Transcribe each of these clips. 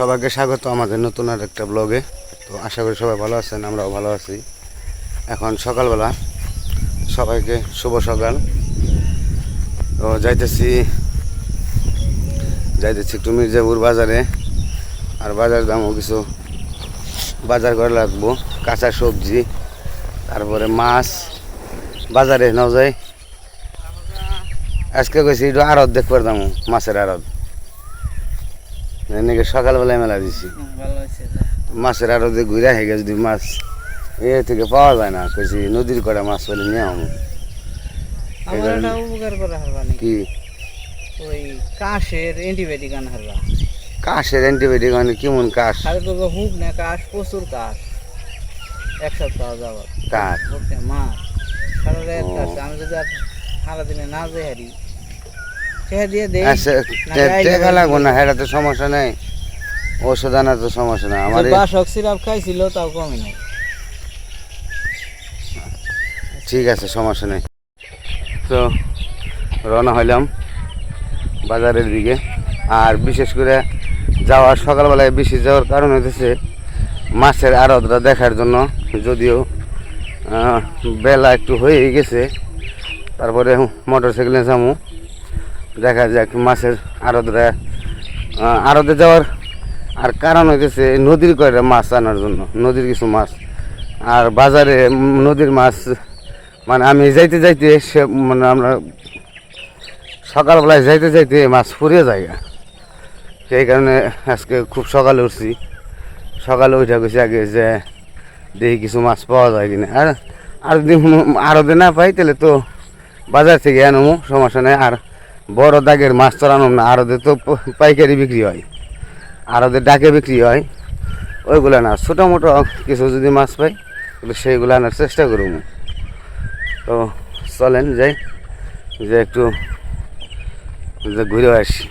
সবাইকে স্বাগত আমাদের নতুন আর একটা ব্লগে তো আশা করি সবাই ভালো আছেন, আমরাও ভালো আছি। এখন সকালবেলা সবাইকে শুভ সকাল। তো যাইতেছি যাইতেছি একটু মির্জাপুর বাজারে। আর বাজার দামও কিছু বাজার করে লাগবো কাঁচা সবজি, তারপরে মাছ। বাজারে নাও যায় আজকে কইছি একটু আড়ত দেখবার দাম মাছের আড়ত। এনেকে সকালবেলায় মেলা দিছি। মাছের আড়তে ঘুরে হেগে যদি মাছ এ থেকে পাওয়া যায় না কইছি নদীর করা মাছ বলে নিয়ে আমু কি? ওই কাশের অ্যান্টিবায়োটিক আন হারবা। কাশের অ্যান্টিবায়োটিক মানে কেমন কাশ? খালি তো হুক না কাশ প্রচুর কাশ। এক সপ্তাহ যাবত বলতে মাছ সারা রাত কাশ আমি যদি আর সারা দিনে না যাই হারি টেহা দিয়ে দেই আচ্ছা না টে- গাইলে টেকা লাগবো না দিই। তো সমস্যা নেই। ওষুধ তো সমস্যা না আমার বাসক সিরাপ খাইছিল তাও কমই নাই। ঠিক আছে সমস্যা নেই। তো রওনা হইলাম বাজারের দিকে। আর বিশেষ করে যাওয়ার সকালবেলায় বেশি যাওয়ার কারণ হইতেছে মাছের আড়তটা দেখার জন্য। যদিও বেলা একটু হয়ে গেছে তারপরে মোটর সাইকেলে যাব দেখা যাক মাছের আড়তটা আড়তে যাওয়ার আর কারণ হইতেছে নদীর কয়টা মাছ আনার জন্য, নদীর কিছু মাছ। আর বাজারে নদীর মাছ মানে আমি যাইতে যাইতে সে মানে আমরা সকালবেলায় যাইতে যাইতে মাছ ফুরিয়ে যায়। সেই কারণে আজকে খুব সকালে উঠছি। সকালে উঠে গেছি আগে যে দেখি কিছু মাছ পাওয়া যায় কিনা। আর আর যদি আরও না পাই তাহলে তো বাজার থেকে আনব সমস্যা নেই। আর বড় দাগের মাছ তো না আরদে তো পাইকারি বিক্রি হয় আরদে ডাকে বিক্রি হয়, ওইগুলো না ছোটো মোটো কিছু যদি মাছ পাই, তাহলে সেইগুলো আনার চেষ্টা করব। তো চলেন যাই, যে একটু ঘুরে আসি।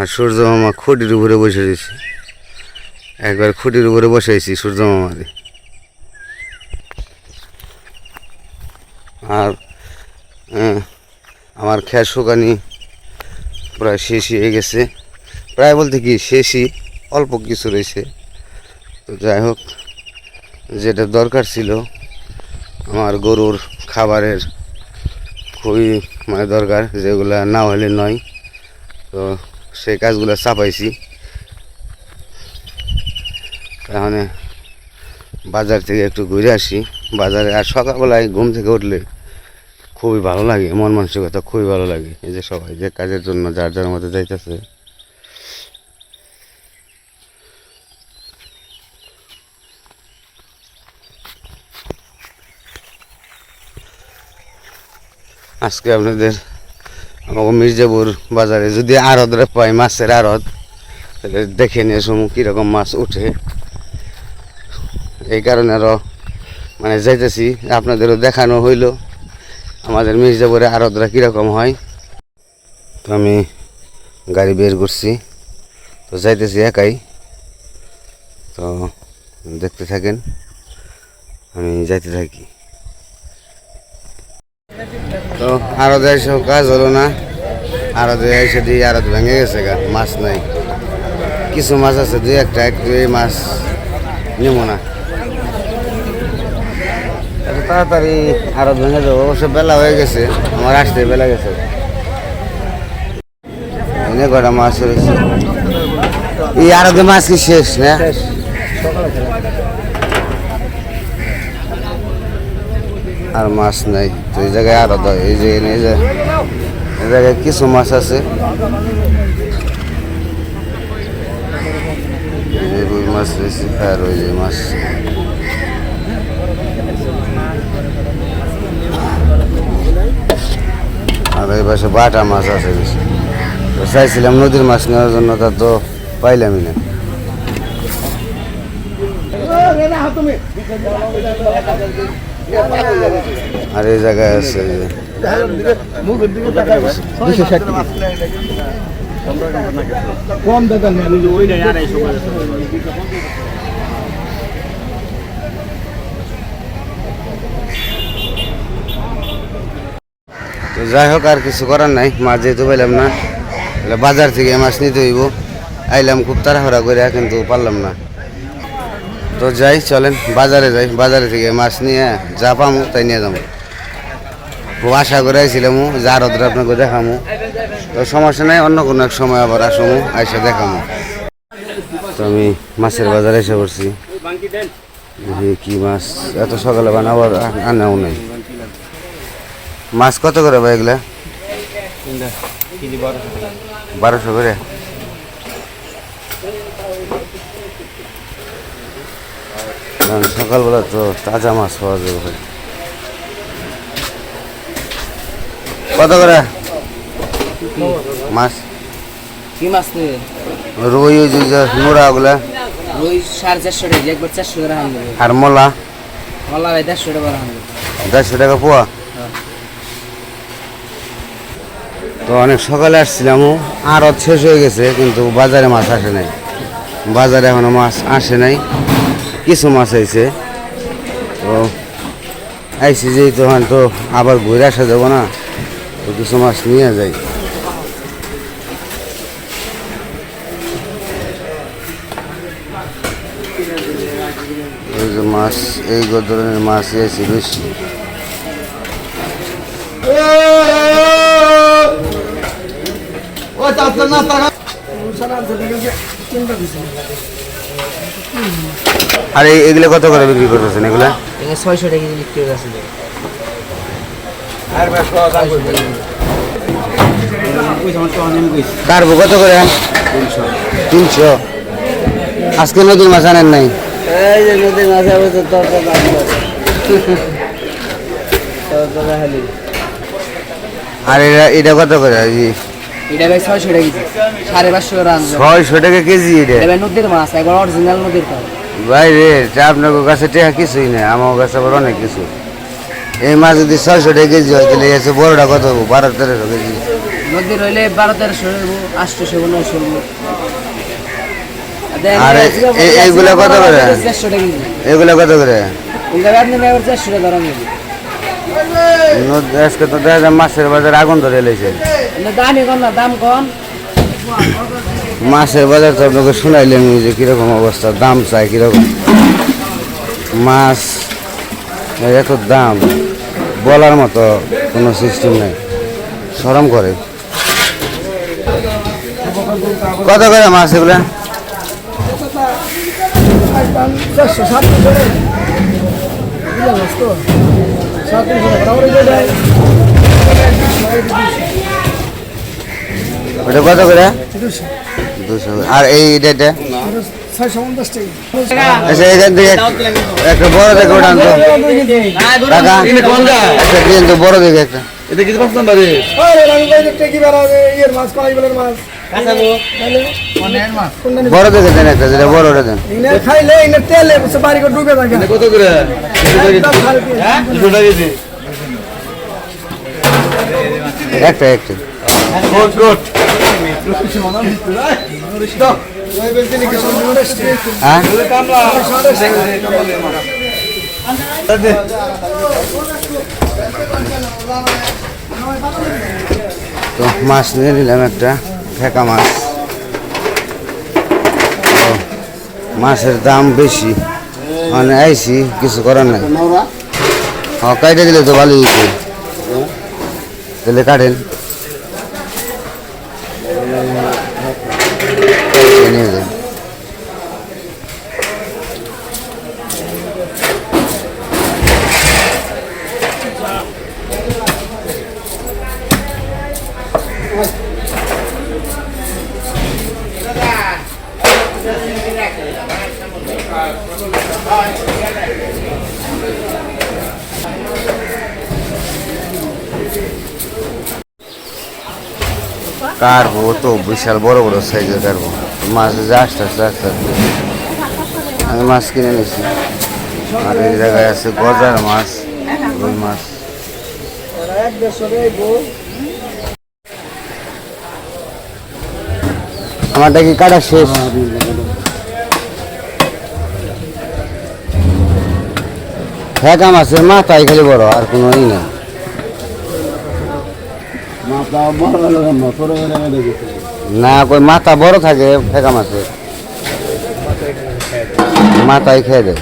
আর সূর্য মামা খুঁটির উপরে বসে রয়েছে। একবার খুঁটির উপরে বসেছি সূর্য মামারে আর আমার খেয়ার শুকানি প্রায় শেষই হয়ে গেছে। প্রায় বলতে কি, শেষই, অল্প কিছু রয়েছে। তো যাই হোক, যেটা দরকার ছিল, আমার গরুর খাবারের খুবই মানে দরকার, যেগুলা না হলে নয়। তো সেই কাজগুলো চাপাইছি। তাহলে বাজার থেকে একটু ঘুরে আসি। বাজারে আর সকালবেলায় ঘুম থেকে উঠলে খুবই ভালো লাগে, মন মানসিকতা খুবই ভালো লাগে। এই যে সবাই যে কাজের জন্য যার যার মধ্যে যাইতেছে। আজকে আপনাদের মির্জাপুর বাজারে যদি আড়ত পাই মাছের আড়ত, তাহলে দেখে নিয়ে সমু কীরকম মাছ উঠে। এই কারণে আরও মানে যাইতেছি, আপনাদেরও দেখানো হইল আমাদের মির্জাপুরে আড়তরা কীরকম হয়। তো আমি গাড়ি বের করছি, তো যাইতেছি একাই। তো দেখতে থাকেন, আমি যাইতে থাকি। তো আরও দেড়শো কাজ হলো না, আরও দেড়শো দিয়ে আরও ভেঙে গেছে গা, মাছ নাই। কিছু মাছ আছে, দুই একটা, এক দুই মাছ নেব না। তাড়াতাড়ি আরও ভেঙে যাব অবশ্য বেলা হয়ে গেছে, আমার আসতে বেলা গেছে। এনে কটা মাছ রয়েছে। এই আরও মাছ কি শেষ, না? আর মাছ নাই। তো এই জায়গায় আরও এই যে এই যে, এই জায়গায় কিছু মাছ আছে। রুই মাছ রয়েছে আর ওই যে মাছ। আর এই পাশে বাটা মাছ আছে বেশি। তো চাইছিলাম নদীর মাছ নেওয়ার জন্য, তা তো পাইলামই না। আর এই জায়গায় আছে যাই হোক, আর কিছু করার নাই। মাছ যেহেতু পাইলাম না বাজার থেকে মাছ নিতে হইব। আইলাম খুব তাড়াহুড়া করে কিন্তু পারলাম না। তো যাই চলেন বাজারে যাই বাজারে থেকে মাছ নিয়ে যা পামু তাই নিয়ে যাব খুব আশা করে আইছিলাম যা রোদ্র আপনাকে দেখামু। তো সমস্যা নাই অন্য কোনো এক সময় আবার আসমু আইসা দেখামু। তো আমি মাছের বাজারে এসে পড়ছি। কি মাছ এত সকালে বানাবো আনাও নাই। মাছ কত করে ভাই এগুলা? বারোশো করে? কারণ সকালবেলা তো তাজা মাছ পাওয়া যাবে ভাই। কত করে? মাছ? কি মাছ নেবে রুই ওই যে নোড়া ওগুলা। রুই সাড়ে চারশো টাকা একবার চারশো টাকা হান আর মলা? মল্লা ভাই দেড়শো টাকা হান দেড়শো টাকা পোয়া? তো অনেক সকালে আসছিলাম আর শেষ হয়ে গেছে কিন্তু বাজারে মাছ আসে নাই। বাজারে এখনও মাছ আসে নাই। কিছু মাছ আইছে। তো আইসি যে তো তো আবার ঘুরে আসা যাব না, তো কিছু মাছ নিয়ে যাই। মাছ, এই ধরনের মাছ আছে বেশি আর এগুলো কত করে বিক্রি করতেছেন এগুলা? ছয়শো টাকা কেজি বিক্রি করে আছে কারবো কত করে? তিনশো। আজকে নদীর মাছ আনেন নাই? এই যে নদীর মাঝে হবে তো আর এটা এটা কত করে? এটা ভাই ছয়শো টাকা কেজি। সাড়ে পাঁচশো আনবে ছয়শো টাকা কেজি এটা। নদীর মাছ একবার অরিজিনাল নদীর মাছ ভাই রে আপনার কাছে টেহা কিছুই নেই আমার কাছে আবার অনেক কিছু। এই মাছ যদি ছয়শো টাকা কেজি হয় তাহলে এসে বড়টা কত হব? বারো তেরোশো কেজি। নদীর হইলে বারো তেরোশো আটশোশো নয়শো আর এইগুলা কত করে? টাকা কত করে? টাকা নদ- আজকে তো দেখা যায় মাছের বাজার আগুন ধরে এলেছে দামই কম দাম কম। মাছের বাজার তো আপনাকে শুনাইলেন যে কীরকম অবস্থা, দাম চাই কীরকম? মাছ এত দাম, বলার মতো কোনো সিস্টেম নেই। সরম করে। কত করে মাছ এগুলা? কত করে? দুশো আর এই এটা আচ্ছা এখান থেকে একটা বড় দেখে ওটা আনতো টাকা একটা দিন তো বড় দেখে একটা। এটা কিছু পাঁচ নাম্বারে? বড় দেখে দেন একটা যেটা বড় ওটা দেন। খাইলে তেলে বাড়ি ডুবে থাকে। কত করে? কেজি। একটা একটা গুড গুড হ্যাঁ তো মাছ নিয়ে নিলাম একটা ফেকা মাছ। তো মাছের দাম বেশি। মানে আইসি কিছু করার নাই। হ্যাঁ কাটে দিলে তো ভালোই তাহলে কাটেন নিয়ে যান কারবো তো বিশাল বড় বড় সাইজের কারবো। মাছ আস্তে আস্তে আস্তে আস্তে। আমি মাছ কিনে নিয়েছি। আর এই জায়গায় আছে গজার মাছ, রুই মাছ। আমারটা কি কাটা শেষ? ফেঁকা মাছের মাথায় খালি বড়, আর কোনো নেই। না, কই মাথা বড় থাকে, ফেঁকা মাছের মাথায় খেয়ে দেয়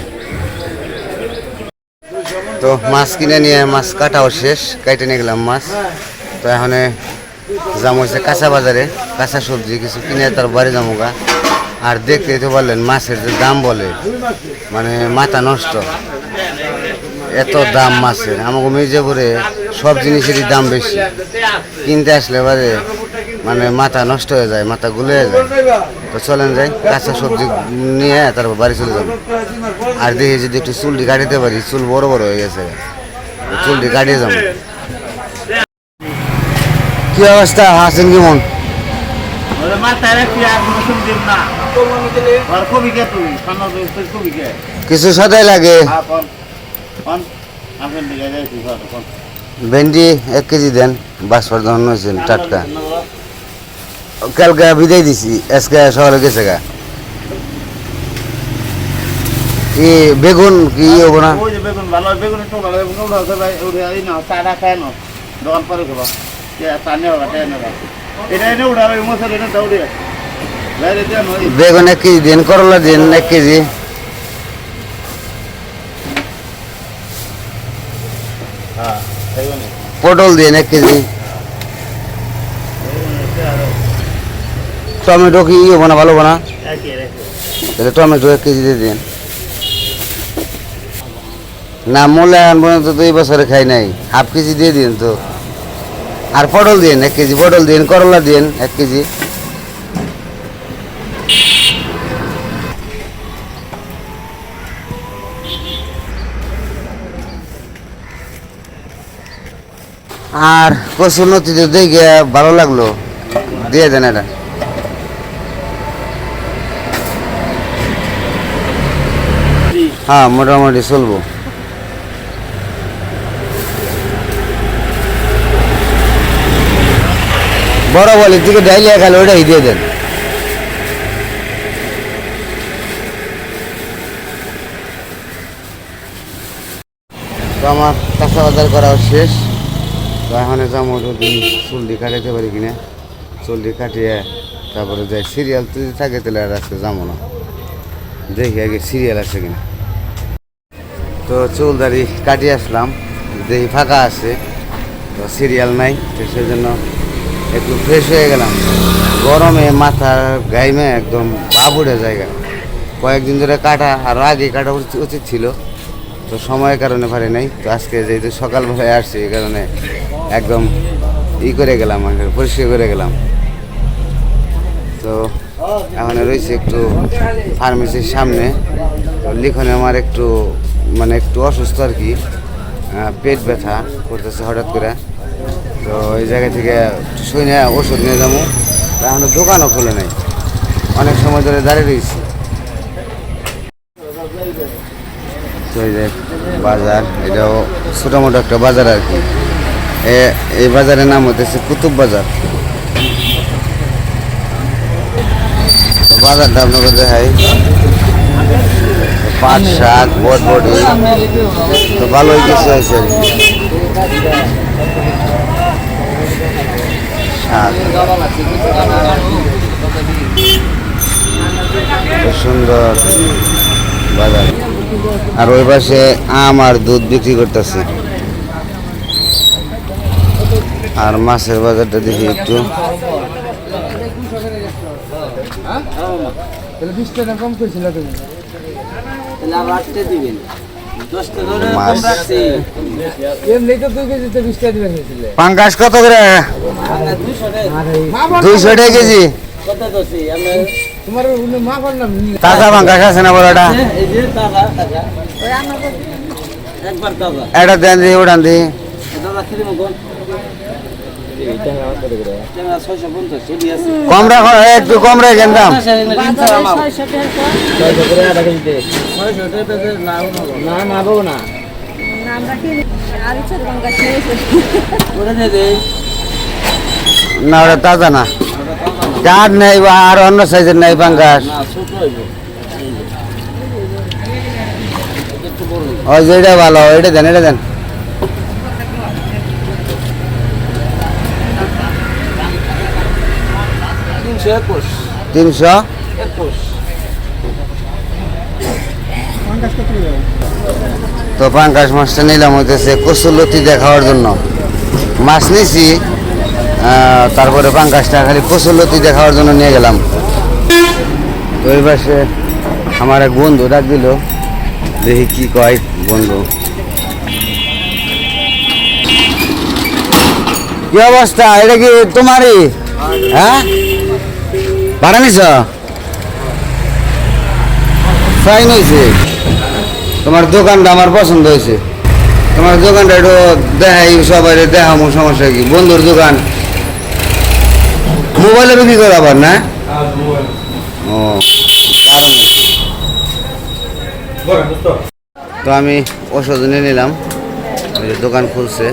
তো মাছ কিনে নিয়ে, মাছ কাটাও শেষ, কেটে নিয়ে গেলাম মাছ। তো এখন যাম হচ্ছে কাঁচা বাজারে, কাঁচা সবজি, কিছু কিনে তার বাড়ি যাব আর দেখতে তো বললেন মাছের যে দাম বলে মানে মাথা নষ্ট। এত দাম মাছের আমাকে মির্জাপুরে সব জিনিসেরই দাম বেশি। কিনতে আসলে বারে মানে মাথা নষ্ট হয়ে যায় মাথা গুলে যায়। তো চলেন যাই কাঁচা সবজি নিয়ে তারপর বাড়ি চলে যাব। আর দেখি যদি একটু চুলটি কাটিতে পারি চুল বড় বড় হয়ে গেছে। চুলটি কাটিয়ে যাব। কি অবস্থা আছেন কেমন? কিছু সদাই লাগে। ভেন্ডি এক কেজি দেন বাসপার ধরন হয়েছেন টাটকা। কালকে বিদায় দিছি আজকে সকালে গেছে গা। বেগুন কি হব না? বেগুন ভালো বেগুন একটু ভালো বেগুন ভাই উঠে এই না চাটা খায় না দোকান পরে খাব। বেগুন এক কেজি দিন করলা দিন এক কেজি হ্যাঁ খাইব না পটল দিন এক কেজি। টমেটো কি ইয়ে হব না ভালো হব না একই রেখে তাহলে টমেটো এক কেজি দিয়ে দিন। না মূল্যায়ন পর্যন্ত তো এই বছরে খাই নাই। হাফ কেজি দিয়ে দিন তো। আর পটল দিন এক কেজি। পটল দিন করলা দিন এক কেজি। আর কচুর নথিতে দেখে ভালো লাগল। দিয়ে দেন এটা। হ্যাঁ মোটামুটি চলবো। বড় বলি দিকে ডাইলিয়া খালে ওটাই দিয়ে দেন। আমার কাঁচা বাজার করা শেষ। তো এখন যাব যদি চুলটি কাটাতে পারি কিনা। চুলটি কাটিয়ে তারপরে যাই। সিরিয়াল যদি থাকে তাহলে আর আজকে যাব না। দেখি আগে সিরিয়াল আছে কিনা। তো চুল দাড়ি কাটিয়ে আসলাম। দেখি ফাঁকা আছে। তো সিরিয়াল নাই, তো সেই জন্য একটু ফ্রেশ হয়ে গেলাম। গরমে মাথা গাইমে একদম বাবুড়ে জায়গা। কয়েকদিন ধরে কাটা আরও আগে কাটা উচিত ছিল। তো সময়ের কারণে পারি নাই। তো আজকে যেহেতু সকালবেলায় আসছি, এই কারণে একদম ই করে গেলাম আর পরিষ্কার করে গেলাম। তো এখন রয়েছে একটু ফার্মেসির সামনে। লিখনে আমার একটু মানে একটু অসুস্থ আর কি। পেট ব্যথা করতেছে হঠাৎ করে। তো ওই জায়গা থেকে শুনে ওষুধ নিয়ে যাব। এখনও দোকানও খুলে নেই। অনেক সময় ধরে দাঁড়িয়ে রয়েছি। তো এই যে বাজার, এটাও ছোটো মোটো একটা বাজার আর কি। এই বাজারের নাম হতেছে কুতুব বাজার। বাজারটা আপনাকে দেখাই। পাট, শাক বটবটি তো ভালোই কিছু আছে আর সুন্দর বাজার। আর ওই পাশে আম আর দুধ বিক্রি করতেছে। আর মাছের বাজারটা দেখি একটু। পাঙ্কাশ কত করে? দুইশো টাকা। কেজি। তাজা পাঙ্কাশ আছে না বড়টা? এই যে টাকা টাকা একবার এটা দেন দি উড়ান দিই দাদা খেলে মগন ছয়শো পঞ্চাশ চলি আছে কম রাখো একটু কম রাখেন দাম। না না বউ না। না ওটা তাজা না। চার নেই বা আর অন্য সাইজের নেই পাঙ্গাস। ওই যে এটা ভালো এটা দেন এটা দেন। তিনশো একুশ। তো পাঙ্কাশ মাছটা নিলাম হইতেছে কচুলতি দিয়ে খাওয়ার জন্য। মাছ নিছি তারপরে পাঙ্কাশটা খালি কচুলতি দিয়ে খাওয়ার জন্য নিয়ে গেলাম। তো এই পাশে আমার এক বন্ধু ডাক দিল দেখি কি কয় বন্ধু। কি অবস্থা? এটা কি তোমারই? হ্যাঁ? ভাড়া ফাইন হয়েছে তোমার দোকানটা আমার পছন্দ হয়েছে তোমার দোকানটা একটু দেখাই সবাই দেখামো, সমস্যা কি? বন্ধুর দোকান। মোবাইলে বিক্রি করে আবার না? ও তো আমি ওষুধ নিয়ে নিলাম। দোকান খুলছে।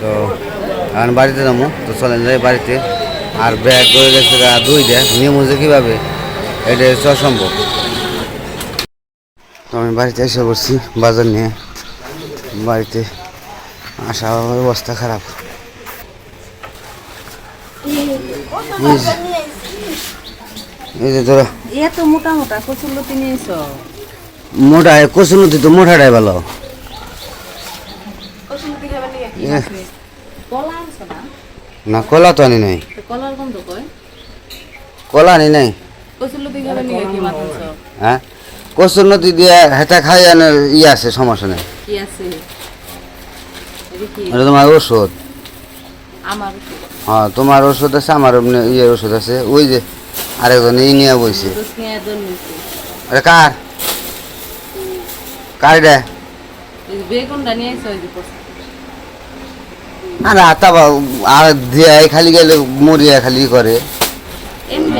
তো এখন বাড়িতে যাব তো চলেন যাই বাড়িতে। আর ব্যাগ করে গেছে দুই দেয়। নিয়ম যে কীভাবে? এটা হচ্ছে অসম্ভব তো আমি বাড়িতে এসে পড়ছি বাজার নিয়ে। বাড়িতে আসা অবস্থা খারাপ। এই যে- তোরা এত মোটা মোটা কচুর নিয়েছ মোটা কচুনতি তো মোটাটাই ভালো। নিয়ে না কলা তো আনি নাই। কলার গন্ধ কয়? কলা আনি নাই। কচুর লতি কি হ্যাঁ? দিয়ে হেতা খাই আনে ইয়ে আছে সমস্যা নেই। কি আছে? এটা তোমার ওষুধ? আমার হ্যাঁ তোমার ওষুধ আছে আমার ইয়ে ওষুধ আছে। ওই যে আরেকজন এই নিয়ে বইছে। আরে কার? কার যে বেগুনটা নিয়ে আইছো ওই যে। আরে আতা আর দিয়ে খালি গেলে মরিয়া খালি করে।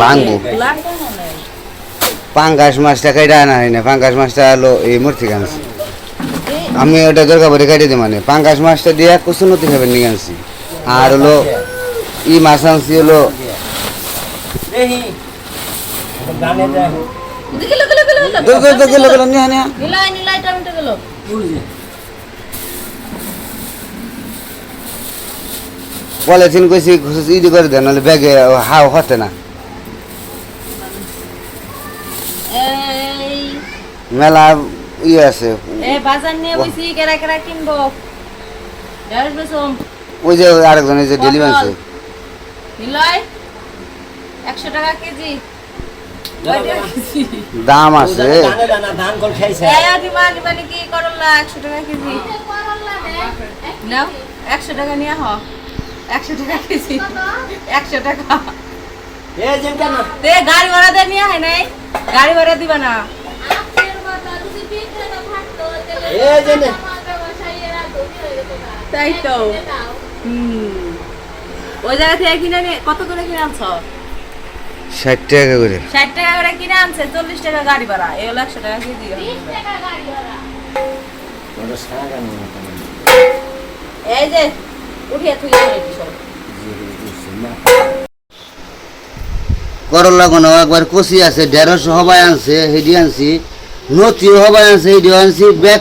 ভাঙবো। পাঙ্গাস মাছটা কেটে আনা হয় না পাঙ্গাস মাছটা হলো এই মূর্তি আনছি আমি ওটা দরকার পরে কেটে দিই মানে পাঙ্গাস মাছটা দিয়ে কুসুনতি খাবে নিয়ে আনছি আর হলো ই মাছ আনছি হলো গেলো গেলো গেলো গেলো। গেলো গেলো নিয়ে নিয়ে। নিলাই নিলাই টমেটো গেলো। পলিথিন কইছি ইদি করে দেন নাহলে ব্যাগে হাও হতে না। এই। মেলা ইয়ে আছে। এ বাজার নিয়ে বসি কেরা কেরা কিনবো? ঢেঁড়স বেসম ওই যে আরেকজন এই যে ডেলিভারি আছে? দাম আছে। একশো টাকা নিয়ে হ। একশো টাকা কেজি। একশো টাকা। এ দে গাড়ি ভাড়া দিয়ে নিয়ে হয় নাই। গাড়ি ভাড়া দিবা না। তাই তো। ওই জায়গা থেকে কিনে নিয়ে কত করে কিনে আনছ? ষাট টাকা করে। ষাট টাকা করে কিনে আনছে চল্লিশ টাকা গাড়ি ভাড়া। এই হলো একশো টাকা কেজি। এই যে উঠিয়ে তুই সব? করলা একবার কষি আছে দেড়শো হবাই আনছে হেডি আনছি নতিও হবাই আনছে হেডিও আনছি ব্যাগ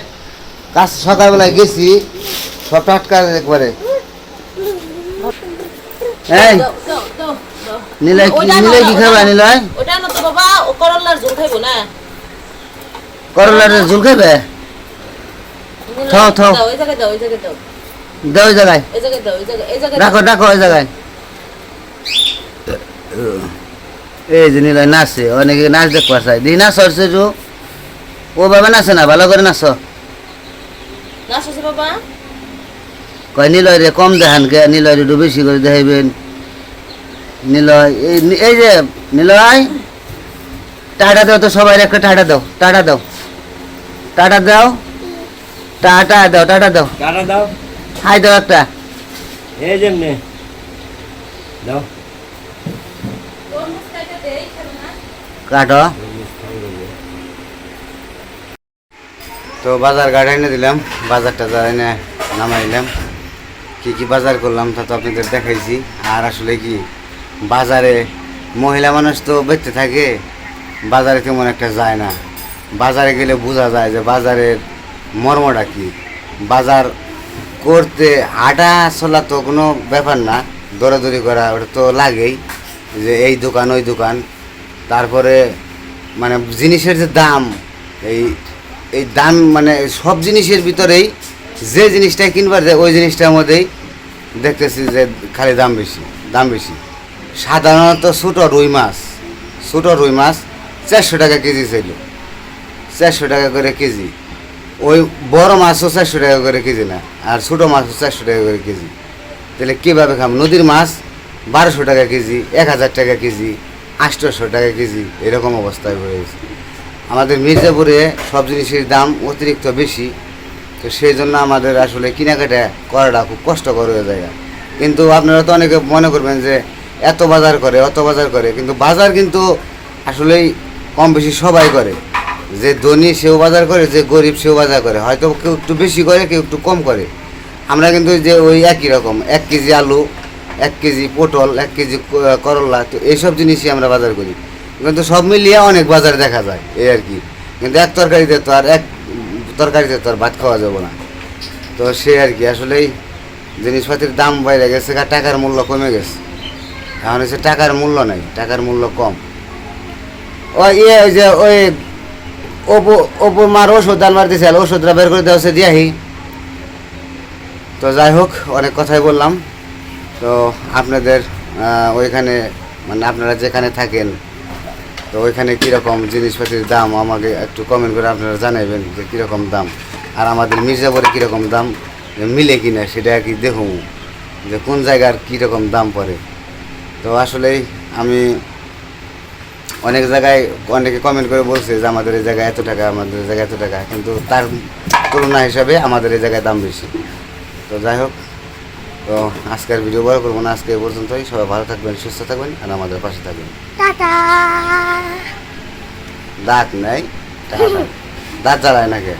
কাজ সকালবেলায় গেছি সব টাটকা একবারে। এই। নিলাই কি নিলাই কি খাবা নিলাই ওটা না তো বাবা ও করলার ঝোল খাইবো না। করলার ঝুল খাইবে? থাও, থাও। ওই জায়গায় দাও ওই জায়গায় দাও। দাও ওই জায়গায়। রাখো রাখো ওই জায়গায়। এই যে নিলাই নাচে অনেকে নাচ দেখতে চাই দিই নাচ হচ্ছে তো ও বাবা নাচে না ভালো করে নাচো। কয় নিলয় রে কম দেখান কে নিলয় রে একটু বেশি করে দেখাইবেন। নিলয় এই এই যে নিলয় টাটা দাও তো সবাই একটা টাটা দাও টাটা দাও। টাটা দাও টাটা দাও টাটা দাও। টাটা দাও। হাই দাও একটা। এ যেমনে দাও। কাটো। তো বাজার গাড়ি এনে দিলাম বাজারটা যা এনে নামাইলাম কি কি বাজার করলাম তা তো আপনাদের দেখাইছি। আর আসলে কি বাজারে মহিলা মানুষ তো বেঁচতে থাকে বাজারে তেমন একটা যায় না। বাজারে গেলে বোঝা যায় যে বাজারের মর্মটা কি। বাজার করতে, হাঁটা চলা তো কোনো ব্যাপার না, দৌড়াদৌড়ি করা ওটা তো লাগেই, যে এই দোকান, ওই দোকান। তারপরে মানে জিনিসের যে দাম, এই এই দাম মানে সব জিনিসের ভিতরেই যে জিনিসটা কিনবার যায়, ওই জিনিসটার মধ্যেই দেখতেছি যে খালি দাম বেশি দাম বেশি। সাধারণত ছোটো রুই মাছ, ছোটো রুই মাছ চারশো টাকা কেজি ছিল চারশো টাকা করে কেজি। ওই বড় মাছও চারশো টাকা করে কেজি না, আর ছোটো মাছও চারশো টাকা করে কেজি। তাহলে কীভাবে খাম নদীর মাছ বারোশো টাকা কেজি, এক হাজার টাকা কেজি আটশোশো টাকা কেজি, এরকম অবস্থায় হয়েছে আমাদের মির্জাপুরে সব জিনিসের দাম অতিরিক্ত বেশি, তো সেই জন্য আমাদের আসলে কেনাকাটা করাটা খুব কষ্টকর হয়ে যায়। কিন্তু আপনারা তো অনেকে মনে করবেন যে এত বাজার করে, অত বাজার করে, কিন্তু বাজার কিন্তু আসলেই কম বেশি সবাই করে। যে ধনী সেও বাজার করে, যে গরিব সেও বাজার করে। হয়তো কেউ একটু বেশি করে, কেউ একটু কম করে। আমরা কিন্তু যে ওই একই রকম, এক কেজি আলু, এক কেজি পটল, এক কেজি করলা, তো এইসব জিনিসই আমরা বাজার করি। কিন্তু সব মিলিয়ে অনেক বাজার দেখা যায়, এই আর কি। কিন্তু এক তরকারিতে তো আর এক তরকারিতে তো আর ভাত খাওয়া যাবে না। তো সে আর কি, আসলেই জিনিসপাতির দাম বাইরে গেছে টাকার মূল্য কমে গেছে। এখন হচ্ছে টাকার মূল্য নাই, টাকার মূল্য কম। ওই ইয়ে ওই যে ওই ওপো মার ওষুধ আনবার দিছে ওষুধটা বের করে দেওয়া দিয়াহি। তো যাই হোক, অনেক কথাই বললাম। তো আপনাদের ওইখানে মানে আপনারা যেখানে থাকেন, তো ওইখানে কীরকম জিনিসপাতির দাম আমাকে একটু কমেন্ট করে আপনারা জানাবেন যে কীরকম দাম। আর আমাদের মির্জাপুরে কীরকম দাম মিলে কিনা সেটা আর কি দেখুন, যে কোন জায়গার কীরকম দাম পড়ে। তো আসলেই আমি অনেক জায়গায় অনেকে কমেন্ট করে বলছে যে আমাদের এই জায়গায় এত টাকা আমাদের এই জায়গায় এত টাকা। কিন্তু তার তুলনা হিসাবে আমাদের এই জায়গায় দাম বেশি। তো যাই হোক তো আজকের ভিডিও বড় করব না আজকে এই পর্যন্তই। সবাই ভালো থাকবেন সুস্থ থাকবেন আর আমাদের পাশে থাকবেন। দাঁত নাই? দাঁত চালায় নাকি?